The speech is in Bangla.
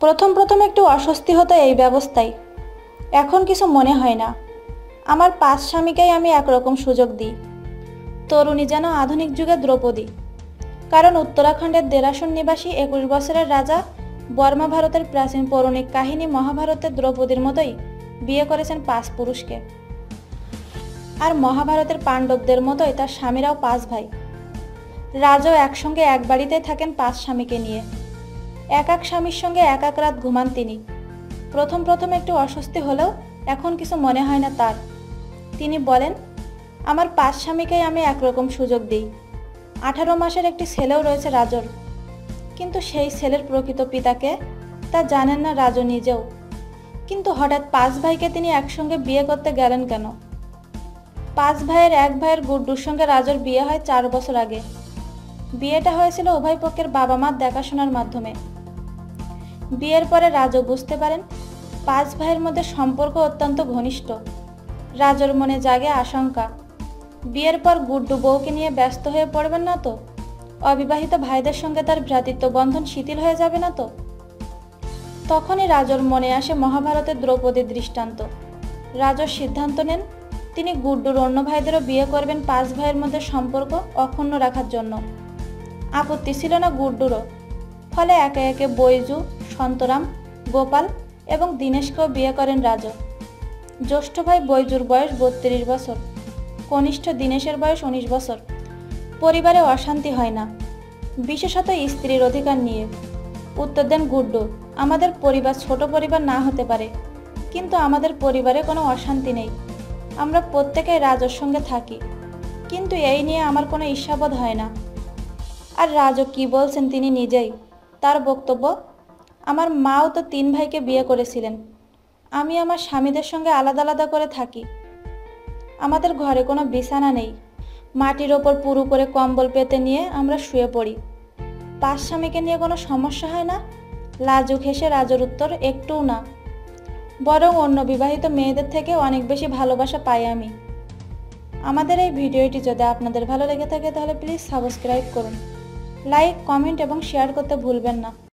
প্রথম প্রথম একটু অস্বস্তি হতো এই ব্যবস্থায়। এখন কিছু মনে হয় না। আমার পাঁচ স্বামীকেই আমি একরকম সুযোগ দিই। তরুণী যেন আধুনিক যুগে দ্রৌপদী। কারণ উত্তরাখণ্ডের দেরাসন নিবাসী একুশ বছরের রাজা বর্মা ভারতের প্রাচীন পৌরাণিক কাহিনী মহাভারতের দ্রৌপদীর মতোই বিয়ে করেছেন পাঁচ পুরুষকে। আর মহাভারতের পাণ্ডবদের মতোই তার স্বামীরাও পাঁচ ভাই। রাজাও একসঙ্গে এক বাড়িতে থাকেন পাঁচ স্বামীকে নিয়ে। এক এক স্বামীর সঙ্গে এক এক রাত ঘুমান তিনি। প্রথম প্রথম একটু অস্বস্তি হলেও এখন কিছু মনে হয় না তার। তিনি বলেন, আমার পাঁচ স্বামীকেই আমি একরকম সুযোগ দিই। আঠারো মাসের একটি ছেলেও রয়েছে রাজর। কিন্তু সেই ছেলের প্রকৃত পিতাকে তা জানেন না রাজ নিজেও। কিন্তু হঠাৎ পাঁচ ভাইকে তিনি একসঙ্গে বিয়ে করতে গেলেন কেন? পাঁচ ভাইয়ের এক ভাইয়ের গুড্ডুর সঙ্গে রাজর বিয়ে হয় চার বছর আগে। বিয়েটা হয়েছিল উভয় পক্ষের বাবা মার দেখাশোনার মাধ্যমে। বিয়ের পরে রাজও বুঝতে পারেন পাঁচ ভাইয়ের মধ্যে সম্পর্ক অত্যন্ত ঘনিষ্ঠ। রাজর মনে জাগে আশঙ্কা। বিয়ের পর গুড্ডু বউকে নিয়ে ব্যস্ত হয়ে পড়বেন না তো? অবিবাহিত ভাইদের সঙ্গে তার ভ্রাতৃত্ব বন্ধন শিথিল হয়ে যাবে না তো? তখনই রাজর মনে আসে মহাভারতের দ্রৌপদীর দৃষ্টান্ত। রাজর সিদ্ধান্ত নেন, তিনি গুড্ডুর অন্য ভাইদেরও বিয়ে করবেন পাঁচ ভাইয়ের মধ্যে সম্পর্ক অক্ষুণ্ণ রাখার জন্য। আপত্তি ছিল না গুড্ডুরও। ফলে একে একে বৈজু সন্তরাম গোপাল এবং দীনেশকেও বিয়ে করেন রাজ। জ্যৈষ্ঠ ভাই বৈজুর বয়স বত্রিশ বছর, কনিষ্ঠ দীনেশের বয়স উনিশ বছর। পরিবারে অশান্তি হয় না। বিশেষত স্ত্রীর অধিকার নিয়ে। উত্তর দেন, গুড্ডু, আমাদের পরিবার ছোট পরিবার না হতে পারে। কিন্তু আমাদের পরিবারে কোনো অশান্তি নেই। আমরা প্রত্যেকেই রাজর সঙ্গে থাকি। কিন্তু এই নিয়ে আমার কোনো ঈর্ষাবোধ হয় না। আর রাজও কি বলছেন তিনি নিজেই? তার বক্তব্য আমার মাও তো তিন ভাইকে বিয়ে করেছিলেন। আমি আমার স্বামীদের সঙ্গে আলাদা আলাদা করে থাকি। আমাদের ঘরে কোনো বিছানা নেই। মাটির ওপর পুরু করে কম্বল পেতে নিয়ে আমরা শুয়ে পড়ি। পাঁচ স্বামীকে নিয়ে কোনো সমস্যা হয় না? লাজুক হেসে রাজর উত্তর, একটুও না। বরং অন্য বিবাহিত মেয়েদের থেকে অনেক বেশি ভালোবাসা পাই আমি। আমাদের এই ভিডিওটি যদি আপনাদের ভালো লেগে থাকে তাহলে প্লিজ সাবস্ক্রাইব করুন। লাইক, কমেন্ট এবং শেয়ার করতে ভুলবেন না।